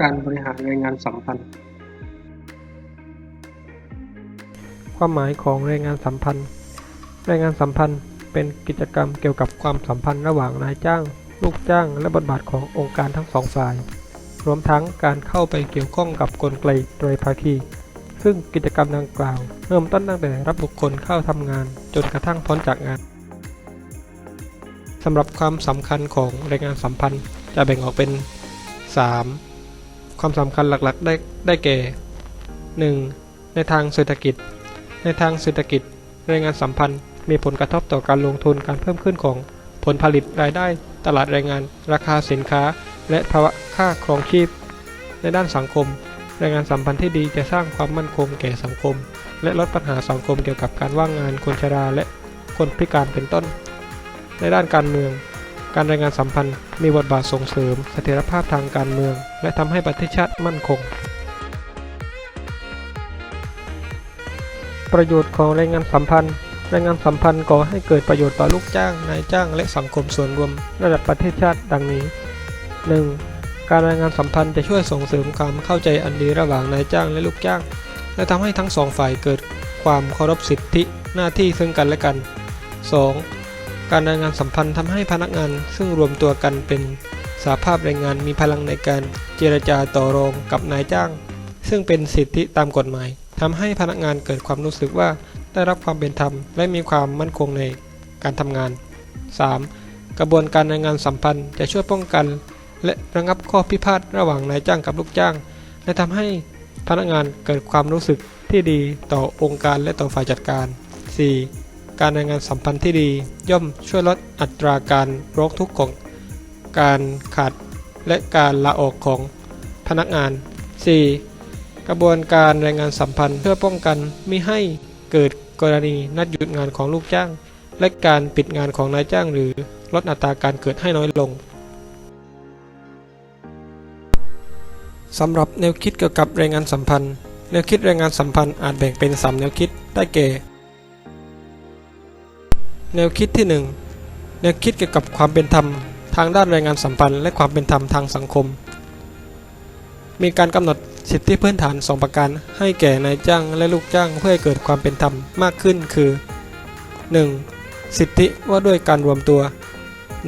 การบริหารแรงงานสัมพันธ์ ความหมายของแรงงานสัมพันธ์ แรงงานสัมพันธ์เป็นกิจกรรมเกี่ยวกับความสัมพันธ์ระหว่างนายจ้าง ลูกจ้าง และบทบาทขององค์การทั้งสองฝ่าย รวมทั้งการเข้าไปเกี่ยวข้องกับกลไกไตรภาคี ซึ่งกิจกรรมดังกล่าว เริ่มต้นตั้งแต่รับบุคคลเข้าทำงาน จนกระทั่งพ้นจากงานสำหรับความสำคัญของแรงงานสัมพันธ์จะแบ่งออกเป็น 3. ความสำคัญหลักๆได้ได้แก่ 1. ในทางเศรษฐกิจ ในทางเศรษฐกิจแรงงานสัมพันธ์ มีผลกระทบต่อการลงทุนการเพิ่มขึ้นของผลผลิตรายได้ ตลาดแรงงาน ราคาสินค้า และภาวะค่าครองชีพ ในด้านสังคมแรงงานสัมพันธ์ที่ดีจะสร้างความมั่นคงแก่สังคม และลดปัญหาสังคมเกี่ยวกับการว่างงานคนชราและคนพิการเป็นต้น ในด้านการเมือง การแรงงานสัมพันธ์มีบทบาทส่งเสริมเสถียรภาพทางการเมือง และทำให้ประเทศชาติมั่นคง ประโยชน์ของแรงงานสัมพันธ์แรงงานสัมพันธ์ก่อให้เกิดประโยชน์ต่อลูกจ้าง นายจ้าง และสังคมส่วนรวมระดับประเทศชาติดังนี้ 1. การแรงงานสัมพันธ์จะช่วยส่งเสริมความเข้าใจอันดีระหว่างนายจ้างและลูกจ้าง และทำให้ทั้งสองฝ่ายเกิดความเคารพสิทธิหน้าที่ซึ่งกันและกัน 2. การแรงงานสัมพันธ์ทำให้พนักงานซึ่งรวมตัวกันเป็นสาภาพแรงงานมีพลังในการเจรจาต่อรองกับนายจ้าง ซึ่งเป็นสิทธิตามกฎหมายทำให้พนักงานเกิดความรู้สึกว่าได้รับความเป็นธรรม และมีความมั่นคงในการทำงาน 3. กระบวนการแรงงานสัมพันธ์จะช่วยป้องกัน และระงับข้อพิพาทระหว่างนายจ้างกับลูกจ้าง และทำให้พนักงานเกิดความรู้สึกที่ดีต่อองค์การและต่อฝ่ายจัดการ 4. การแรงงานสัมพันธ์ที่ดี ย่อมช่วยลดอัตราการร้องทุกข์ของการขาดและการลาออกของพนักงาน 4. กระบวนการแรงงานสัมพันธ์เพื่อป้องกันไม่ให้เกิดกรณีนัดหยุดงานของลูกจ้าง และการปิดงานของนายจ้างหรือลดอัตราการเกิดให้น้อยลงสำหรับแนวคิดเกี่ยวกับแรงงานสัมพันธ์ แนวคิดแรงงานสัมพันธ์อาจแบ่งเป็น 3 แนวคิด ได้แก่ แนวคิดที่ 1 แนวคิดเกี่ยวกับความเป็นธรรม ทางด้านแรงงานสัมพันธ์และความเป็นธรรมทางสังคม มีการกำหนดสิทธิพื้นฐาน 2 ประการให้แก่นายจ้างและลูกจ้างเพื่อให้เกิดความเป็นธรรมมากขึ้นคือ 1. สิทธิว่าด้วยการรวมตัว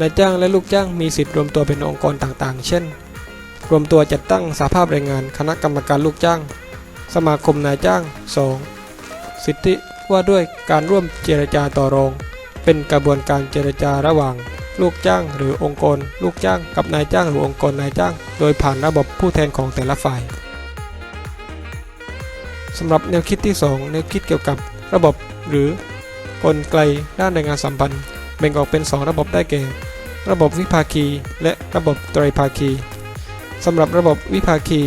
นายจ้างและลูกจ้างมีสิทธิรวมตัวเป็นองค์กรต่างๆ เช่น รวมตัวจัดตั้งสาภาพแรงงานคณะกรรมการลูกจ้าง สมาคมนายจ้าง 2. สิทธิว่าด้วยการร่วมเจรจาต่อรอง เป็นกระบวนการเจรจาระหว่าง ลูกจ้างหรือองค์กร ลูกจ้างกับนายจ้างหรือองค์กรนายจ้าง โดยผ่านระบบผู้แทนของแต่ละฝ่ายสำหรับแนวคิดที่ 2 แนวคิดเกี่ยวกับระบบหรือกลไกด้านแรงงานสัมพันธ์แบ่งออกเป็น 2 ระบบได้แก่ ระบบวิภาคี และระบบไตรภาคีสำหรับระบบวิภาคี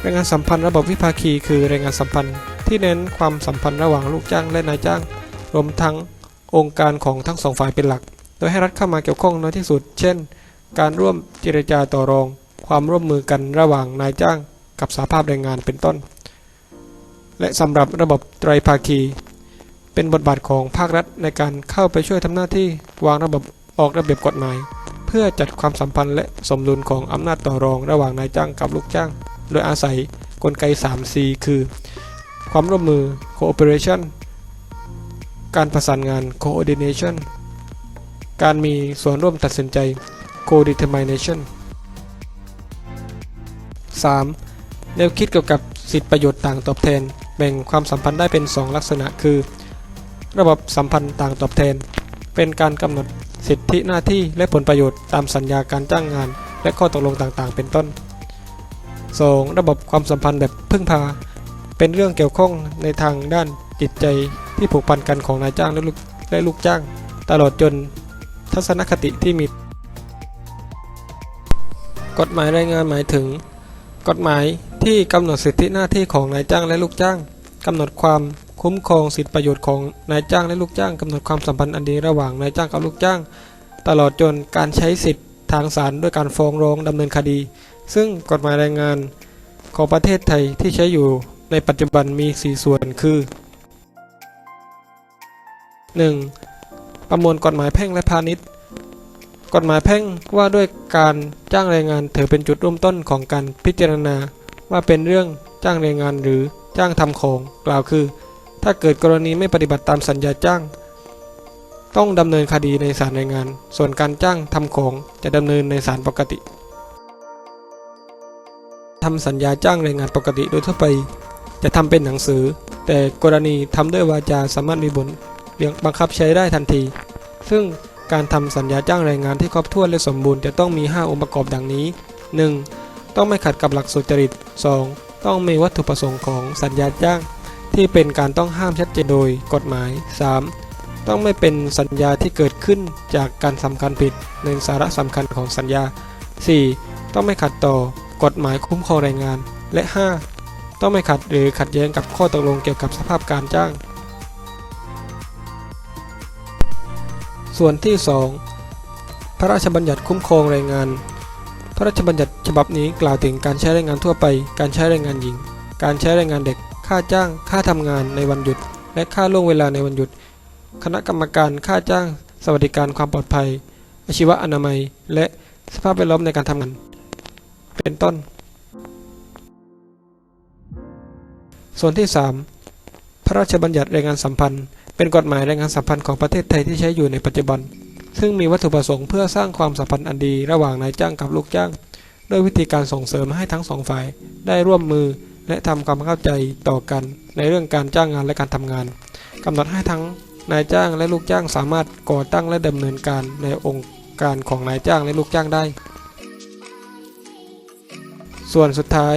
แรงงานสัมพันธ์ระบบวิภาคีคือแรงงานสัมพันธ์ ที่เน้นความสัมพันธ์ระหว่างลูกจ้างและนายจ้าง รวมทั้ง องค์การของทั้งสองฝ่ายเป็นหลัก โดยให้รัฐเข้ามาเกี่ยวข้องน้อยที่สุด เช่น การร่วมเจรจาต่อรอง ความร่วมมือกันระหว่างนายจ้างกับสาภาพแรงงานเป็นต้น และสำหรับระบบไตรภาคี เป็นบทบาทของภาครัฐในการเข้าไปช่วยทำหน้าที่วางระบบออกระเบียบกฎหมาย เพื่อจัดความสัมพันธ์และสมดุลของอำนาจต่อรองระหว่างนายจ้างกับลูกจ้าง โดยอาศัยกลไก 3C คือ ความร่วมมือ cooperation การประสานงาน coordination การมีส่วนร่วมตัดสินใจ co-determination 3. แนวคิดเกี่ยวกับสิทธิประโยชน์ต่างตอบแทน แบ่งความสัมพันธ์ได้เป็น 2 ลักษณะคือ ระบบสัมพันธ์ต่างตอบแทน เป็นการกำหนดสิทธิหน้าที่และผลประโยชน์ตามสัญญาการจ้างงาน และข้อตกลงต่างๆ เป็นต้น 2. ระบบความสัมพันธ์แบบพึ่งพา เป็นเรื่องเกี่ยวข้องในทางด้านจิตใจ ที่ผูกพันกันของนายจ้างและลูกและลูกจ้าง ตลอดจนทัศนคติที่มี กฎหมายแรงงานหมายถึง กฎหมายที่กำหนดสิทธิหน้าที่ของนายจ้างและลูกจ้างกำหนดความคุ้มครองสิทธิประโยชน์ของนายจ้างและลูกจ้างกำหนดความสัมพันธ์อันดีระหว่างนายจ้างกับลูกจ้าง ตลอดจนการใช้สิทธิทางศาลด้วยการฟ้องร้องดำเนินคดี ซึ่งกฎหมายแรงงานของประเทศไทยที่ใช้อยู่ในปัจจุบันมี 4 ส่วนคือ 1. ประมวลกฎหมายแพ่งและพาณิชย์ กฎหมายแพ่งว่าด้วยการจ้างแรงงานถือเป็นจุดเริ่มต้นของการพิจารณา ว่าเป็นเรื่องจ้างแรงงานหรือจ้างทำของ กล่าวคือ ถ้าเกิดกรณีไม่ปฏิบัติตามสัญญาจ้าง ต้องดำเนินคดีในศาลแรงงาน ส่วนการจ้างทำของจะดำเนินในศาลปกติทำสัญญาจ้างแรงงานปกติโดยทั่วไป จะทำเป็นหนังสือ แต่กรณีทำด้วยวาจาสามารถมีผล บังคับใช้ได้ทันที ซึ่งการทำสัญญาจ้างแรงงานที่ครอบถ้วนและสมบูรณ์จะต้องมี 5 องค์ประกอบดังนี้ 1. ต้องไม่ขัดกับหลักสุจริต 2. ต้องมีวัตถุประสงค์ของสัญญาจ้าง ที่เป็นการต้องห้ามชัดเจนโดยกฎหมาย 3. ต้องไม่เป็นสัญญาที่เกิดขึ้นจากการสำคัญผิดในสาระสำคัญของสัญญา 4. ต้องไม่ขัดต่อกฎหมายคุ้มครองแรงงาน และ 5. ต้องไม่ขัดหรือขัดแย้งกับข้อตกลงเกี่ยวกับสภาพการจ้าง ส่วนที่ 2 พระราชบัญญัติคุ้มครองแรงงาน พระราชบัญญัติฉบับนี้กล่าวถึงการใช้แรงงานทั่วไป การใช้แรงงานหญิง การใช้แรงงานเด็ก ค่าจ้าง ค่าทำงานในวันหยุด และค่าล่วงเวลาในวันหยุด คณะกรรมการค่าจ้าง สวัสดิการความปลอดภัย อาชีวะอนามัย และสภาพแวดล้อมในการทำงาน เป็นต้น ส่วนที่ 3 พระราชบัญญัติแรงงานสัมพันธ์ เป็นกฎหมายแรงงานสัมพันธ์ของประเทศไทยที่ใช้อยู่ในปัจจุบัน ซึ่งมีวัตถุประสงค์เพื่อสร้างความสัมพันธ์อันดีระหว่างนายจ้างกับลูกจ้าง ด้วยวิธีการส่งเสริมให้ทั้งสองฝ่ายได้ร่วมมือและทำความเข้าใจต่อกันในเรื่องการจ้างงานและการทำงานกำหนดให้ทั้งนายจ้างและลูกจ้างสามารถก่อตั้งและดำเนินการในองค์การของนายจ้างและลูกจ้างได้ ส่วนสุดท้าย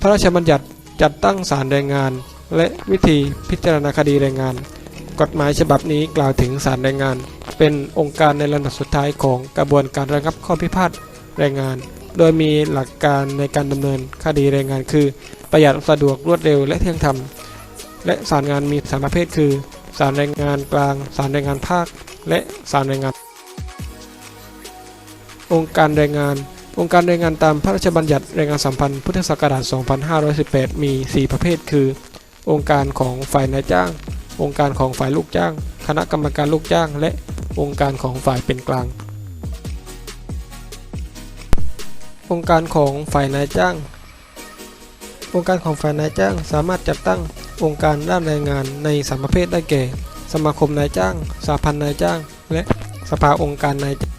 พระราชบัญญัติจัดตั้งศาลแรงงาน และวิธีพิจารณาคดีแรงงาน กฎหมายฉบับนี้กล่าวถึงศาลแรงงาน เป็นองค์การในลำดับสุดท้ายของกระบวนการระงับข้อพิพาทแรงงาน โดยมีหลักการในการดำเนินคดีแรงงานคือ ประหยัดสะดวกรวดเร็วและเที่ยงธรรม และศาลงานมีสามประเภทคือศาลแรงงานกลางศาลแรงงานภาค และศาลแรงงาน องค์การแรงงาน องค์การแรงงานตามพระราชบัญญัติแรงงานสัมพันธ์พุทธศักราช 2518 มี 4 ประเภทคือ องค์การของฝ่ายนายจ้าง องค์การของฝ่ายลูกจ้าง คณะกรรมการลูกจ้าง และองค์การของฝ่ายเป็นกลาง องค์การของฝ่ายนายจ้าง องค์การของฝ่ายนายจ้างสามารถจัดตั้งองค์การด้านแรงงานในสามประเภทได้แก่ สมาคมนายจ้างสหพันธ์นายจ้าง และสภาองค์การนายจ้าง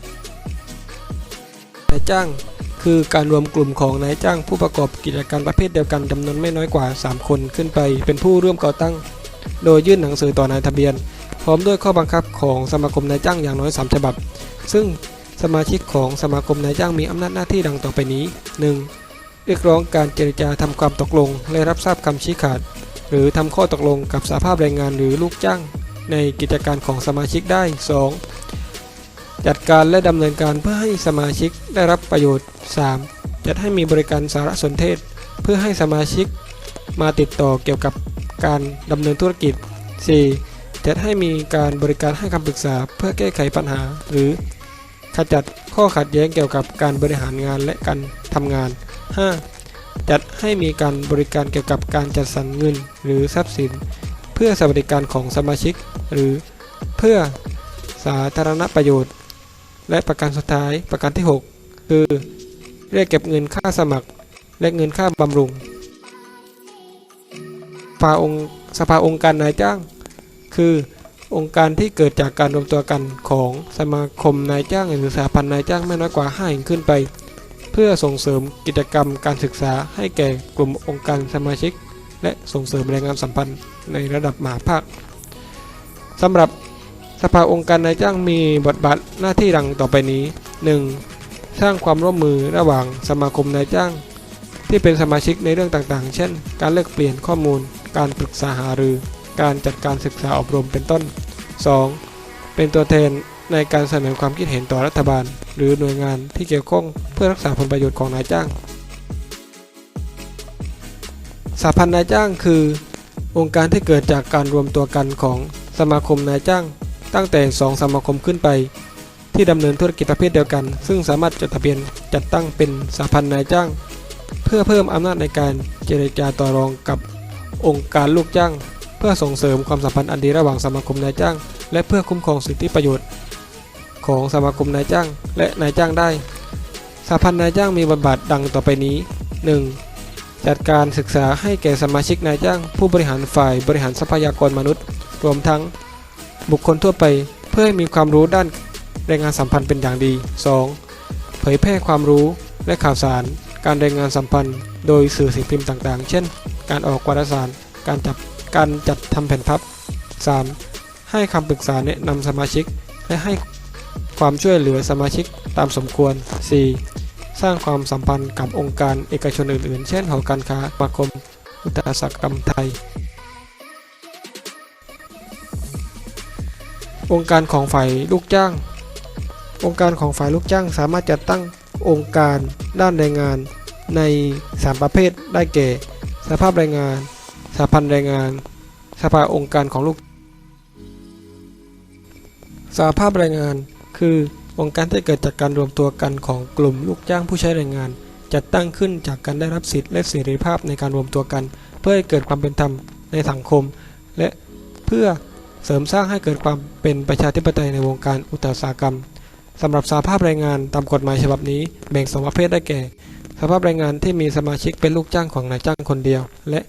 นายจ้าง คือการรวมกลุ่มของนายจ้างผู้ประกอบกิจการประเภทเดียวกันจำนวนไม่น้อยกว่า 3 คนขึ้นไป เป็นผู้ร่วมก่อตั้ง โดยยื่นหนังสือต่อนายทะเบียน พร้อมด้วยข้อบังคับของสมาคมนายจ้างอย่างน้อย 3 ฉบับ ซึ่งสมาชิกของสมาคมนายจ้างมีอำนาจหน้าที่ดังต่อไปนี้ 1. เรียกร้องการเจรจาทำความตกลง และรับทราบคำชี้ขาด หรือทำข้อตกลงกับสาภาพแรงงานหรือลูกจ้าง ในกิจการของสมาชิกได้ 2. จัดการและดำเนินการเพื่อให้สมาชิกได้รับประโยชน์ 3. จัดให้มีบริการสารสนเทศ เพื่อให้สมาชิกมาติดต่อเกี่ยวกับ การดำเนินธุรกิจ 4. จัดให้มีการบริการให้คำปรึกษาเพื่อแก้ไขปัญหา หรือขจัดข้อขัดแย้งเกี่ยวกับการบริหารงานและการทำงาน 5. จัดให้มีการบริการเกี่ยวกับการจัดสรรเงิน หรือทรัพย์สิน เพื่อสวัสดิการของสมาชิก หรือเพื่อสาธารณประโยชน์ และประการสุดท้ายประการที่ 6 คือเรียกเก็บเงินค่าสมัครและเงินค่าบำรุง ภาองค์สภาองค์การนายจ้าง คือองค์การที่เกิดจากการรวมตัวกันของสมาคมนายจ้างหรือสหพันธ์นายจ้างไม่น้อยกว่า5แห่งขึ้นไป เพื่อส่งเสริมกิจกรรมการศึกษาให้แก่กลุ่มองค์การสมาชิก และส่งเสริมแรงงานสัมพันธ์ในระดับมหาภาคสำหรับสภาองค์การนายจ้างมีบทบาทหน้าที่ดังต่อไปนี้ 1. สร้างความร่วมมือระหว่างสมาคมนายจ้าง ที่เป็นสมาชิกในเรื่องต่างๆ เช่น การเลือกเปลี่ยนข้อมูล การปรึกษาหารือ การจัดการศึกษาอบรมเป็นต้น 2. เป็นตัวแทนในการเสนอความคิดเห็นต่อรัฐบาล หรือหน่วยงานที่เกี่ยวข้องเพื่อรักษาผลประโยชน์ของนายจ้างสหพันธ์นายจ้างคือ องค์การที่เกิดจากการรวมตัวกันของสมาคมนายจ้าง ตั้งแต่ 2 สมาคมขึ้นไป ที่ดำเนินธุรกิจประเภทเดียวกัน ซึ่งสามารถจดทะเบียนจัดตั้งเป็นสหพันธ์นายจ้าง เพื่อเพิ่มอำนาจในการเจรจาต่อรองกับ องค์การลูกจ้าง เพื่อส่งเสริมความสัมพันธ์อันดีระหว่างสมาคมนายจ้าง และเพื่อคุ้มครองสิทธิประโยชน์ ของสมาคมนายจ้าง และนายจ้างได้สหพันธ์นายจ้างมีบทบาทดังต่อไปนี้ 1. จัดการศึกษาให้แก่สมาชิกนายจ้าง ผู้บริหารฝ่ายบริหารทรัพยากรมนุษย์ รวมทั้ง บุคคลทั่วไปเพื่อให้มีความรู้ด้านแรงงานสัมพันธ์เป็นอย่างดี 2. เผยแพร่ความรู้และข่าวสาร การแรายงานสัมพันธ์ โดยสื่อสิ่งพิมพ์ต่างๆ เช่น การออกวารสาร การจับการจัดทำแผ่นพับ 3. ให้คำปรึกษาแนะนำสมาชิก และให้ความช่วยเหลือสมาชิกตามสมควร 4. สร้างความสัมพันธ์กับองค์การเอกชนอื่นๆ เช่นหอการค้าสมาคม อุตสาหกรรมไทย องค์การของฝ่ายลูกจ้าง องค์การของฝ่ายลูกจ้างสามารถจัดตั้งองค์การด้านแรงงานใน 3 ประเภทได้แก่ สภาพแรงงานสหพันธ์แรงงาน สภาองค์การของลูกสหภาพแรงงาน คือองค์การที่เกิดจากการรวมตัวกันของกลุ่มลูกจ้างผู้ใช้แรงงาน จัดตั้งขึ้นจากการได้รับสิทธิและเสรีภาพในการรวมตัวกัน เพื่อให้เกิดความเป็นธรรมในสังคม และเพื่อเสริมสร้างให้เกิดความเป็นประชาธิปไตยในวงการอุตสาหกรรมสำหรับสหภาพแรงงานตามกฎหมายฉบับนี้แบ่งสองประเภทได้แก่ สภาพแรงงานที่มีสมาชิกเป็นลูกจ้างของนายจ้างคนเดียว และ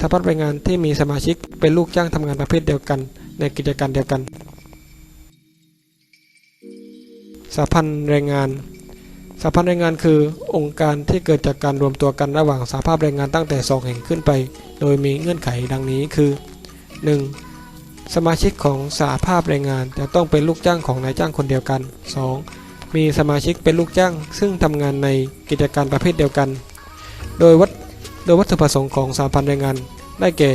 สภาพแรงงานที่มีสมาชิกเป็นลูกจ้างทำงานประเภทเดียวกัน ในกิจการเดียวกันสหพันธ์แรงงานสหพันธ์แรงงานคือองค์การที่เกิดจากการรวมตัวกันระหว่างสหภาพแรงงานตั้งแต่ 2 แห่งขึ้นไป โดยมีเงื่อนไขดังนี้คือ 1. สมาชิกของสหภาพแรงงานจะต้องเป็นลูกจ้างของนายจ้างคนเดียวกัน 2. มีสมาชิกเป็นลูกจ้าง ซึ่งทำงานในกิจการประเภทเดียวกัน โดยวัตโดยวัตถุประสงค์ของสหพันธ์แรงงานได้แก่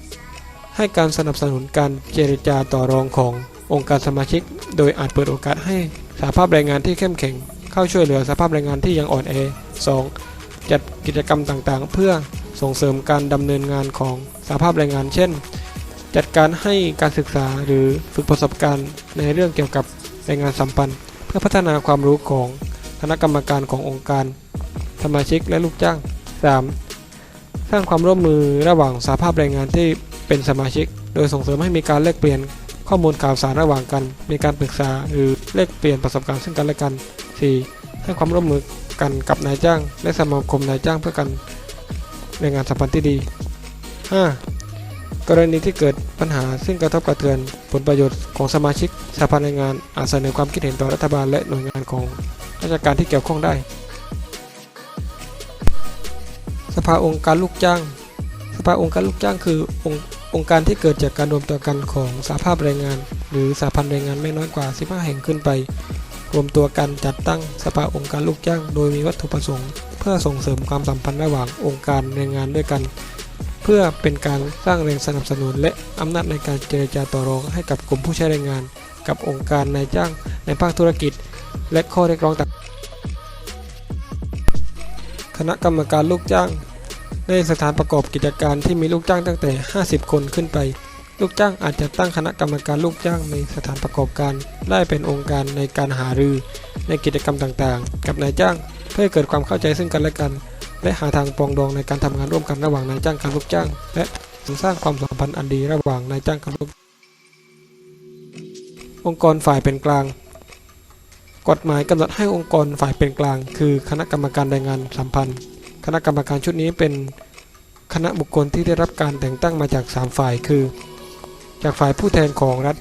1. ให้การสนับสนุนการเจรจาต่อรองขององค์การสมาชิก โดยอาจเปิดโอกาสให้สหภาพแรงงานที่เข้มแข็ง เข้าช่วยเหลือสหภาพแรงงานที่ยังอ่อนแอ 2. จัดกิจกรรมต่างๆ เพื่อส่งเสริมการดำเนินงานของสหภาพแรงงาน เช่น จัดการให้การศึกษาหรือฝึกประสบการณ์ในเรื่องเกี่ยวกับ แรงงานสัมพันธ์ เพื่อพัฒนาความรู้ของคณะกรรมการขององค์การ สมาชิกและลูกจ้าง 3. สร้างความร่วมมือระหว่างสหภาพแรงงานที่เป็นสมาชิก โดยส่งเสริมให้มีการแลกเปลี่ยนข้อมูลข่าวสารระหว่างกัน มีการปรึกษาหรือแลกเปลี่ยนประสบการณ์ซึ่งกันและกัน 4. ให้ความร่วมมือกันกับนายจ้าง และสมาคมนายจ้างเพื่อกันในงานสัมพันธ์ที่ดี 5. กรณีที่เกิดปัญหาซึ่งกระทบกระเทือนผลประโยชน์ของสมาชิกสหพันธ์แรงงานอาจเสนอความคิดเห็นต่อรัฐบาลและหน่วยงานของราชการที่เกี่ยวข้องได้ สภาองค์การลูกจ้าง สภาองค์การลูกจ้างคือองค์องค์การที่เกิดจากการรวมตัวกันของสหภาพแรงงาน หรือสหพันธ์แรงงานไม่น้อยกว่า 15 แห่งขึ้นไป รวมตัวกันจัดตั้งสภาองค์การลูกจ้าง โดยมีวัตถุประสงค์ เพื่อส่งเสริมความสัมพันธ์ระหว่างองค์การแรงงานด้วยกัน เพื่อเป็นการสร้างแรงสนับสนุน และอำนาจในการเจรจาต่อรองให้กับกลุ่มผู้ใช้แรงงาน กับองค์การนายจ้างในภาคธุรกิจ และข้อเรียกร้องต่างคณะกรรมการลูกจ้าง ในสถานประกอบกิจการที่มีลูกจ้างตั้งแต่ 50 คนขึ้นไป ลูกจ้างอาจจะตั้งคณะกรรมการลูกจ้างในสถานประกอบการได้เป็นองค์การในการหารือ ในกิจกรรมต่างๆ กับนายจ้าง เพื่อเกิดความเข้าใจซึ่งกันและกัน และหาทางปองดองในการทำงานร่วมกันระหว่างนายจ้างกับลูกจ้าง และสร้างความสัมพันธ์อันดีระหว่างนายจ้างกับลูก องค์กรฝ่ายเป็นกลาง กฎหมายกำหนดให้องค์กรฝ่ายเป็นกลาง คือคณะกรรมการแรงงานสัมพันธ์ คณะกรรมการชุดนี้เป็นคณะบุคคลที่ได้รับการแต่งตั้งมาจาก 3 ฝ่ายคือ จากฝ่ายผู้แทนของรัฐ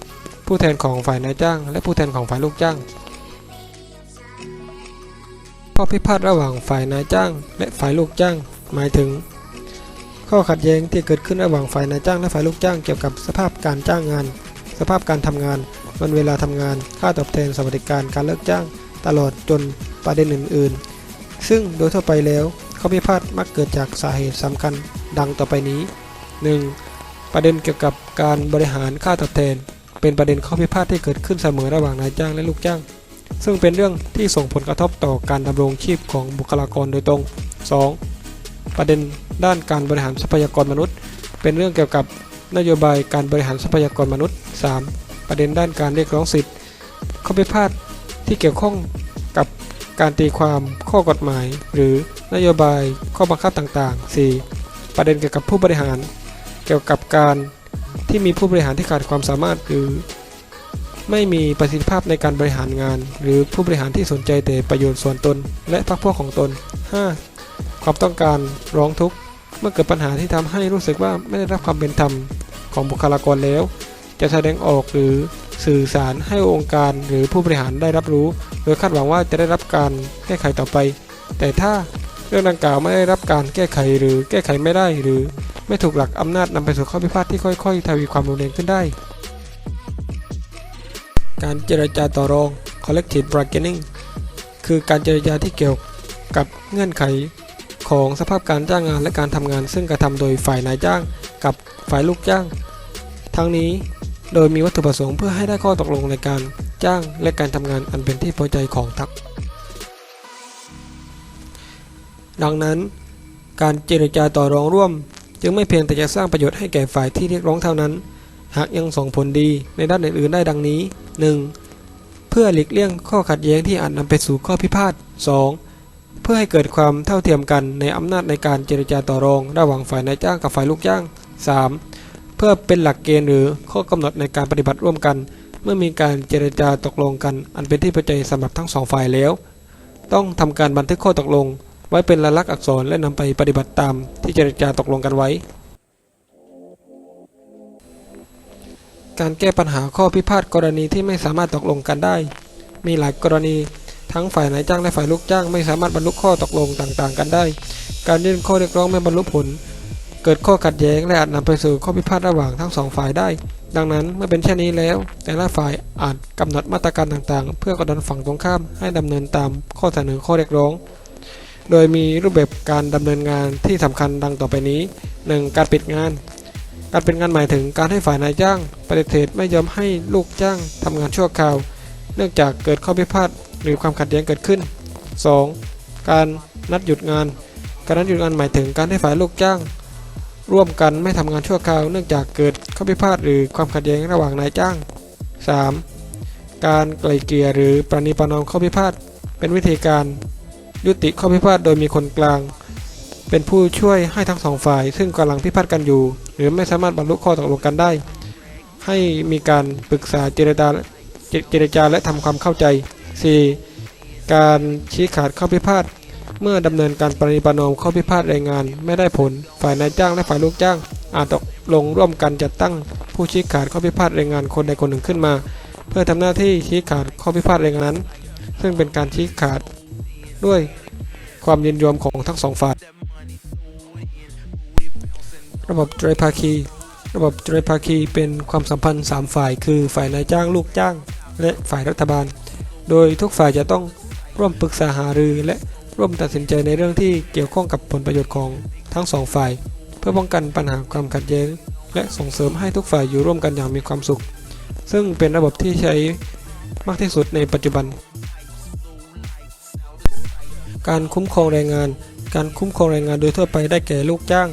ผู้แทนของฝ่ายนายจ้าง และผู้แทนของฝ่ายลูกจ้าง ข้อพิพาทระหว่างฝ่ายนายจ้าง และฝ่ายลูกจ้าง หมายถึง ข้อขัดแย้งที่เกิดขึ้นระหว่างฝ่ายนายจ้างและฝ่ายลูกจ้างเกี่ยวกับสภาพการจ้างงาน สภาพการทำงาน วันเวลาทำงาน ค่าตอบแทนสวัสดิการการเลิกจ้าง ตลอดจนประเด็นอื่น ๆ ซึ่งโดยทั่วไปแล้ว ข้อพิพาทมักเกิดจากสาเหตุสำคัญดังต่อไปนี้ 1. ประเด็นเกี่ยวกับการบริหารค่าตอบแทน เป็นประเด็นข้อพิพาทที่เกิดขึ้นเสมอระหว่างนายจ้างและลูกจ้าง ซึ่งเป็นเรื่องที่ส่งผลกระทบต่อการดำรงชีพของบุคลากรโดยตรง 2. ประเด็นด้านการบริหารทรัพยากรมนุษย์ เป็นเรื่องเกี่ยวกับนโยบายการบริหารทรัพยากรมนุษย์ 3. ประเด็นด้านการเรียกร้องสิทธิ์ข้อพิพาทที่เกี่ยวข้องกับการตีความข้อกฎหมาย หรือนโยบายข้อบังคับต่างๆ 4. ประเด็นเกี่ยวกับผู้บริหาร เกี่ยวกับการที่มีผู้บริหารที่ขาดความสามารถหรือ ไม่มีประสิทธิภาพในการบริหารงาน หรือผู้บริหารที่สนใจแต่ประโยชน์ส่วนตน และพรรคพวกของตน 5. ความต้องการร้องทุกข์ เมื่อเกิดปัญหาที่ทำให้รู้สึกว่าไม่ได้รับความเป็นธรรมของบุคลากรแล้ว จะแสดงออกหรือสื่อสารให้องค์การหรือผู้บริหารได้รับรู้ โดยคาดหวังว่าจะได้รับการแก้ไขต่อไป แต่ถ้าเรื่องดังกล่าวไม่ได้รับการแก้ไขหรือแก้ไขไม่ได้ หรือไม่ถูกหลักอำนาจนำไปสู่ข้อพิพาทที่ค่อยๆ ทวีความรุนแรงขึ้นได้ การเจรจาต่อรอง collective bargaining คือการเจรจาที่เกี่ยวกับเงื่อนไขของสภาพการจ้างงานและการทำงาน ซึ่งกระทำโดยฝ่ายนายจ้างกับฝ่ายลูกจ้าง ทั้งนี้โดยมีวัตถุประสงค์เพื่อให้ได้ข้อตกลงในการจ้างและการทำงานอันเป็นที่พอใจของทัก ดังนั้น การเจรจาต่อรองร่วม จึงไม่เพียงแต่จะสร้างประโยชน์ให้แก่ฝ่ายที่เรียกร้องเท่านั้น หากยังส่งผลดีในด้านอื่นๆได้ดังนี้ 1. เพื่อหลีกเลี่ยงข้อขัดแย้งที่อาจนำไปสู่ข้อพิพาท 2. เพื่อให้เกิดความเท่าเทียมกันในอำนาจในการเจรจาต่อรอง ระหว่างฝ่ายนายจ้างกับฝ่ายลูกจ้าง 3. เพื่อเป็นหลักเกณฑ์หรือข้อกำหนดในการปฏิบัติร่วมกัน เมื่อมีการเจรจาตกลงกัน อันเป็นที่พอใจสำหรับทั้งสองฝ่ายแล้ว ต้องทำการบันทึกข้อตกลง ไว้เป็นลายลักษณ์อักษรและนำไปปฏิบัติตามที่เจรจาตกลงกันไว้ การแก้ปัญหาข้อพิพาทกรณีที่ไม่สามารถตกลงกันได้ มีหลายกรณี ทั้งฝ่ายนายจ้างและฝ่ายลูกจ้างไม่สามารถบรรลุข้อตกลงต่างๆ กันได้ การยื่นข้อเรียกร้องไม่บรรลุผล เกิดข้อขัดแย้งและอาจนำไปสู่ข้อพิพาทระหว่างทั้งสองฝ่ายได้ ดังนั้นเมื่อเป็นเช่นนี้แล้ว แต่ละฝ่ายอาจกำหนดมาตรการต่างๆ เพื่อกดดันฝั่งตรงข้ามให้ดำเนินตามข้อเสนอข้อเรียกร้องโดยมีรูปแบบการดำเนินงานที่สำคัญดังต่อไปนี้ 1. การปิดงาน การเปิดงานหมายถึงการให้ฝ่ายนายจ้าง ปฏิเสธไม่ยอมให้ลูกจ้างทำงานชั่วคราว เนื่องจากเกิดข้อพิพาทหรือความขัดแย้งเกิดขึ้น 2. การนัดหยุดงาน การนัดหยุดงานหมายถึงการให้ฝ่ายลูกจ้าง ร่วมกันไม่ทำงานชั่วคราว เนื่องจากเกิดข้อพิพาทหรือความขัดแย้งระหว่างนายจ้าง 3. การไกล่เกลี่ยหรือประนีประนอมข้อพิพาทเป็นวิธีการยุติข้อพิพาทโดยมีคนกลาง เป็นผู้ช่วยให้ทั้งสองฝ่าย ซึ่งกำลังพิพาทกันอยู่ หรือไม่สามารถบรรลุข้อตกลงกันได้ ให้มีการปรึกษาเจรจาเจรจาและทำความเข้าใจ 4. การชี้ขาดข้อพิพาทเมื่อดำเนินการปฏิประนอมข้อพิพาทแรงงานไม่ได้ผล ฝ่ายนายจ้างและฝ่ายลูกจ้าง อาจตกลงร่วมกันจัดตั้งผู้ชี้ขาดข้อพิพาทแรงงานคนใดคนหนึ่งขึ้นมา เพื่อทำหน้าที่ชี้ขาดข้อพิพาทแรงงานนั้น ซึ่งเป็นการชี้ขาดด้วยความยินยอมของทั้งสองฝ่าย ระบบไตรภาคี ระบบไตรภาคีเป็นความสัมพันธ์ 3 ฝ่าย คือฝ่ายนายจ้างลูกจ้าง และฝ่ายรัฐบาล โดยทุกฝ่ายจะต้องร่วมปรึกษาหารือและร่วมตัดสินใจในเรื่องที่เกี่ยวข้องกับผลประโยชน์ของทั้งสองฝ่าย เพื่อป้องกันปัญหาความขัดแย้ง และส่งเสริมให้ทุกฝ่ายอยู่ร่วมกันอย่างมีความสุข ซึ่งเป็นระบบที่ใช้มากที่สุดในปัจจุบัน การคุ้มครองแรงงาน การคุ้มครองแรงงานโดยทั่วไปได้แก่ลูกจ้าง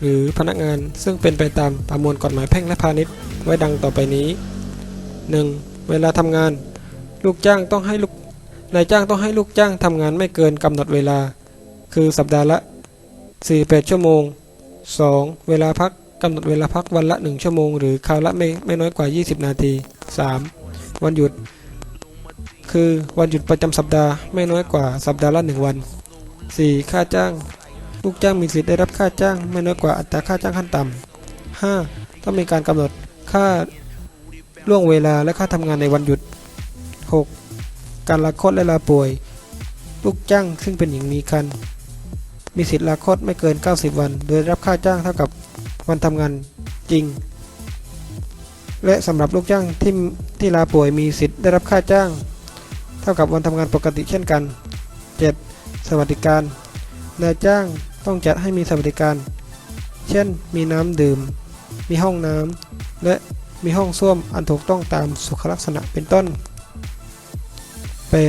หรือพนักงานซึ่งเป็นไปตามประมวลกฎหมายแพ่งและพาณิชย์ไว้ดังต่อไปนี้ 1. เวลาทำงาน ลูกจ้างต้องให้ลูกนายจ้างต้องให้ลูกจ้างทำงานไม่เกินกำหนดเวลา คือสัปดาห์ละ 48 ชั่วโมง 2. เวลาพักกำหนดเวลาพักวันละ 1 ชั่วโมง หรือคราวละไม่ไม่น้อยกว่า 20 นาที 3. วันหยุด คือวันหยุดประจำสัปดาห์ไม่น้อยกว่าสัปดาห์ละ 1 วัน 4. ค่าจ้าง ลูกจ้างมีสิทธิ์ได้รับค่าจ้างไม่น้อยกว่าอัตราค่าจ้างขั้นต่ำ 5. ต้องมีการกำหนดค่าล่วงเวลาและค่าทำงานในวันหยุด 6. การลาคลอดและลาป่วย ลูกจ้างซึ่งเป็นหญิงมีครรภ์มีสิทธิ์ลาคลอดไม่เกิน 90 วัน โดยรับค่าจ้างเท่ากับวันทำงานจริง และสำหรับลูกจ้างที่ที่ลาป่วยมีสิทธิ์ได้รับค่าจ้าง เท่ากับวันทำงานปกติเช่นกัน 7. สวัสดิการนายจ้าง ต้องจัดให้มีสวัสดิการ เช่น มีน้ำดื่ม มีห้องน้ำ และมีห้องส้วมอันถูกต้องตามสุขลักษณะเป็นต้น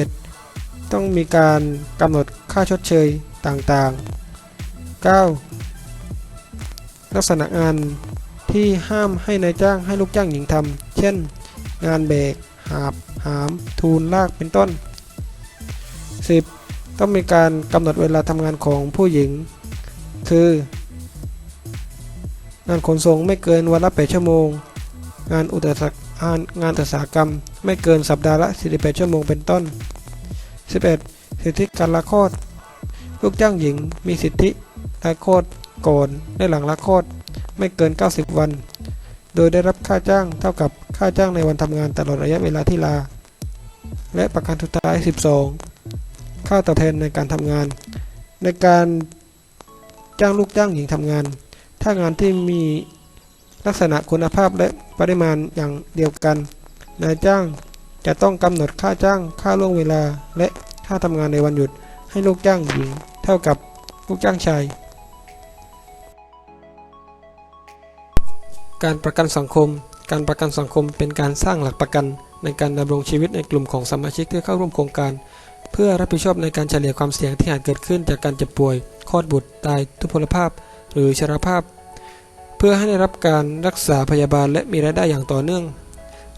8. ต้องมีการกำหนดค่าชดเชยต่างๆ 9. ลักษณะงานที่ห้ามให้นายจ้างให้ลูกจ้างหญิงทำ เช่น งานแบก หาบ หาม ทูลลากเป็นต้น 10. ต้องมีการกำหนดเวลาทำงานของผู้หญิง คือ งานขนส่งไม่เกินวันละ 8 ชั่วโมง งานอุตสาหงานงานอุตสาหกรรม ไม่เกินสัปดาห์ละ 48 ชั่วโมงเป็นต้น 11. สิทธิการละคลอดลูกจ้างหญิงมีสิทธิละคลอดก่อนและหลังละคลอดไม่เกิน 90 วัน โดยได้รับค่าจ้างเท่ากับค่าจ้างในวันทำงานตลอดระยะเวลาที่ลา และประการสุดท้าย 12 ค่าตอบแทนในการทำงาน ในการ จ้างลูกจ้างหญิงทำงาน ถ้างานที่มีลักษณะคุณภาพและปริมาณอย่างเดียวกัน นายจ้างจะต้องกำหนดค่าจ้าง ค่าล่วงเวลา และค่าทำงานในวันหยุด ให้ลูกจ้างหญิงเท่ากับลูกจ้างชาย การประกันสังคม การประกันสังคมเป็นการสร้างหลักประกันในการดำรงชีวิตในกลุ่มของสมาชิกที่เข้าร่วมโครงการ เพื่อรับผิดชอบในการเฉลี่ยความเสี่ยงที่อาจเกิดขึ้นจากการเจ็บป่วยคลอดบุตรตายทุพพลภาพ หรือชราภาพ เพื่อให้ได้รับการรักษาพยาบาลและมีรายได้อย่างต่อเนื่อง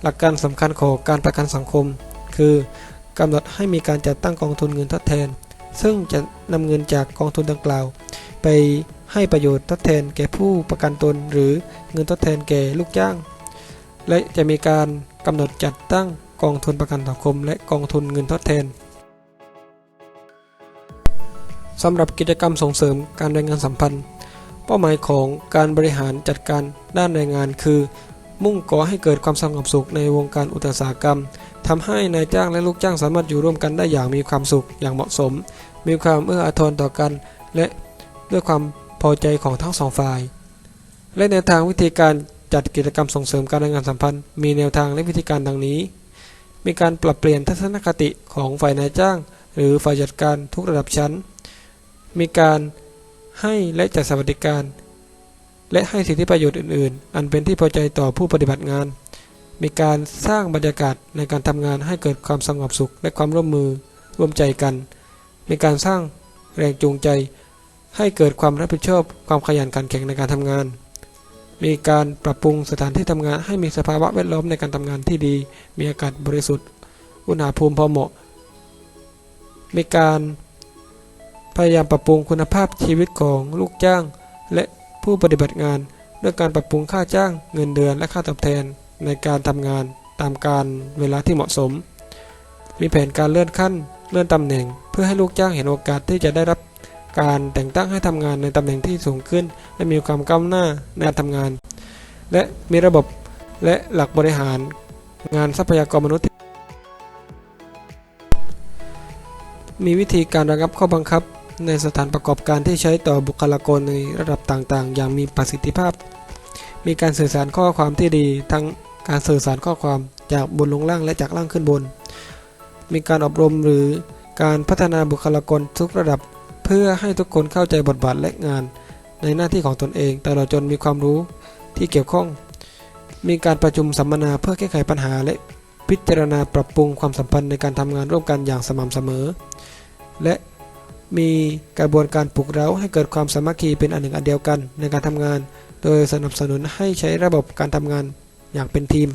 หลักการสำคัญของการประกันสังคม คือกำหนดให้มีการจัดตั้งกองทุนเงินทดแทน ซึ่งจะนำเงินจากกองทุนดังกล่าว ไปให้ประโยชน์ทดแทนแก่ผู้ประกันตน หรือเงินทดแทนแก่ลูกจ้าง และจะมีการกำหนดจัดตั้งกองทุนประกันสังคม และกองทุนเงินทดแทน สำหรับกิจกรรมส่งเสริมการแรงงานสัมพันธ์ เป้าหมายของการบริหารจัดการด้านแรงงานคือ มุ่งก่อให้เกิดความสงบสุขในวงการอุตสาหกรรมทำให้นายจ้างและลูกจ้างสามารถอยู่ร่วมกันได้อย่างมีความสุขอย่างเหมาะสม มีความเอื้ออาทรต่อกัน และด้วยความพอใจของทั้งสองฝ่าย และแนวทางวิธีการจัดกิจกรรมส่งเสริมการแรงงานสัมพันธ์ มีแนวทางและวิธีการดังนี้ มีการปรับเปลี่ยนทัศนคติของฝ่ายนายจ้าง หรือฝ่ายจัดการทุกระดับชั้น มีการให้และจัดสวัสดิการ และให้สิทธิประโยชน์อื่น ๆ อันเป็นที่พอใจต่อผู้ปฏิบัติงาน มีการสร้างบรรยากาศในการทำงานให้เกิดความสงบสุขและความร่วมมือร่วมใจกัน มีการสร้างแรงจูงใจ ให้เกิดความรับผิดชอบ ความขยันขันแข็งในการทำงาน มีการปรับปรุงสถานที่ทำงาน ให้มีสภาวะแวดล้อมในการทำงานที่ดี มีอากาศบริสุทธิ์ อุณหภูมิพอเหมาะ มีการ พยายามปรับปรุงคุณภาพชีวิตของลูกจ้าง และผู้ปฏิบัติงาน ด้วยการปรับปรุงค่าจ้างเงินเดือนและค่าตอบแทนในการทำงานตามการเวลาที่เหมาะสม มีแผนการเลื่อนขั้น เลื่อนตำแหน่ง เพื่อให้ลูกจ้างเห็นโอกาสที่จะได้รับการแต่งตั้งให้ทำงานในตำแหน่งที่สูงขึ้น และมีความก้าวหน้าในการทำงาน และมีระบบและหลักบริหารงานทรัพยากรมนุษย์ มีวิธีการระงับข้อบังคับ ในสถานประกอบการที่ใช้ต่อบุคลากรในระดับต่างๆ อย่างมีประสิทธิภาพ มีการสื่อสารข้อความที่ดี ทั้งการสื่อสารข้อความจากบนลงล่างและจากล่างขึ้นบน มีการอบรมหรือการพัฒนาบุคลากรทุกระดับ เพื่อให้ทุกคนเข้าใจบทบาทและงาน ในหน้าที่ของตนเอง ตลอดจนมีความรู้ที่เกี่ยวข้อง มีการประชุมสัมมนาเพื่อแก้ไขปัญหาและพิจารณาปรับปรุงความสัมพันธ์ในการทำงานร่วมกันอย่างสม่ำเสมอ และ มีกระบวนการปลุกเร้าให้เกิดความสามัคคีเป็นอันหนึ่งอันเดียวกันในการทำงาน โดยสนับสนุนให้ใช้ระบบการทำงานอย่างเป็นทีม